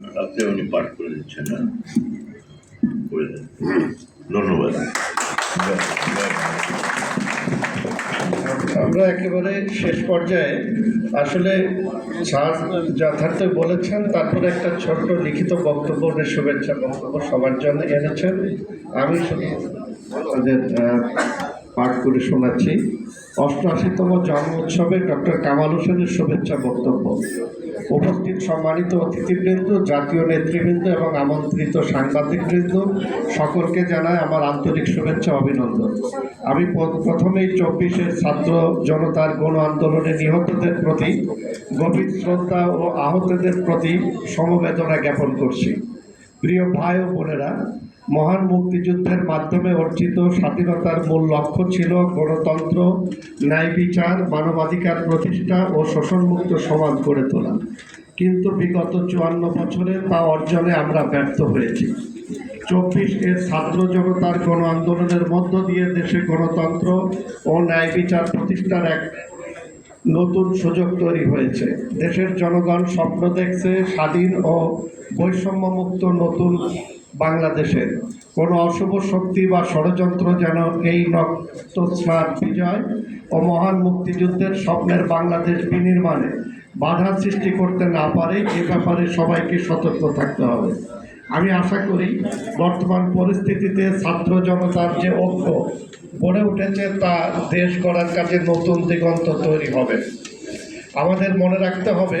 উনি পাঠ করে দিচ্ছেন না করে দেন। ধন্যবাদ। আমরা একেবারে শেষ পর্যায়ে আসলে স্যার যথার্থ বলেছেন তারপরে একটা ছোট্ট লিখিত বক্তব্য শুভেচ্ছা বক্তব্য সবার জন্য এনেছেন। আমি আহ, পাঠ করে শোনাচ্ছি। অষ্টআশিতম জন্ম উৎসবে ডক্টর কামাল হোসেনের শুভেচ্ছা বক্তব্য। উপস্থিত সম্মানিত অতিথিবৃন্দ, জাতীয় নেতৃবৃন্দ এবং আমন্ত্রিত সাংবাদিকবৃন্দ, সকলকে জানায় আমার আন্তরিক শুভেচ্ছা অভিনন্দন। আমি প্রথমেই চব্বিশের ছাত্র জনতার গণ আন্দোলনে নিহতদের প্রতি, গভীর শ্রদ্ধা ও আহতদের প্রতি সমবেদনা জ্ঞাপন করছি। প্রিয় ভাই ও বোনেরা মহান মুক্তিযুদ্ধের মাধ্যমে অর্জিত স্বাধীনতার মূল লক্ষ্য ছিল গণতন্ত্র, ন্যায় বিচার, মানবাধিকার প্রতিষ্ঠা ও শোষণমুক্ত সমাজ গড়ে তোলা। কিন্তু বিগত চুয়ান্ন বছরে তা অর্জনে আমরা ব্যর্থ হয়েছি। চব্বিশ এর ছাত্র জনতার গণ আন্দোলনের মধ্য দিয়ে দেশে গণতন্ত্র ও ন্যায় বিচার প্রতিষ্ঠার এক নতুন সুযোগ তৈরি হয়েছে। দেশের জনগণ স্বপ্ন দেখছে স্বাধীন ও বৈষম্যমুক্ত নতুন বাংলাদেশের। কোনো অশুভ শক্তি বা ষড়যন্ত্র যেন এই রক্তস্নাত বিজয় ও মহান মুক্তিযুদ্ধের স্বপ্নের বাংলাদেশ বিনির্মাণে বাধা সৃষ্টি করতে না পারে, এ ব্যাপারে সবাইকে সতর্ক থাকতে হবে। আমি আশা করি বর্তমান পরিস্থিতিতে ছাত্র জনতার যে ঐক্য গড়ে উঠেছে তা দেশ গড়ার কাজে নতুন দিগন্ত তৈরি হবে। আমাদের মনে রাখতে হবে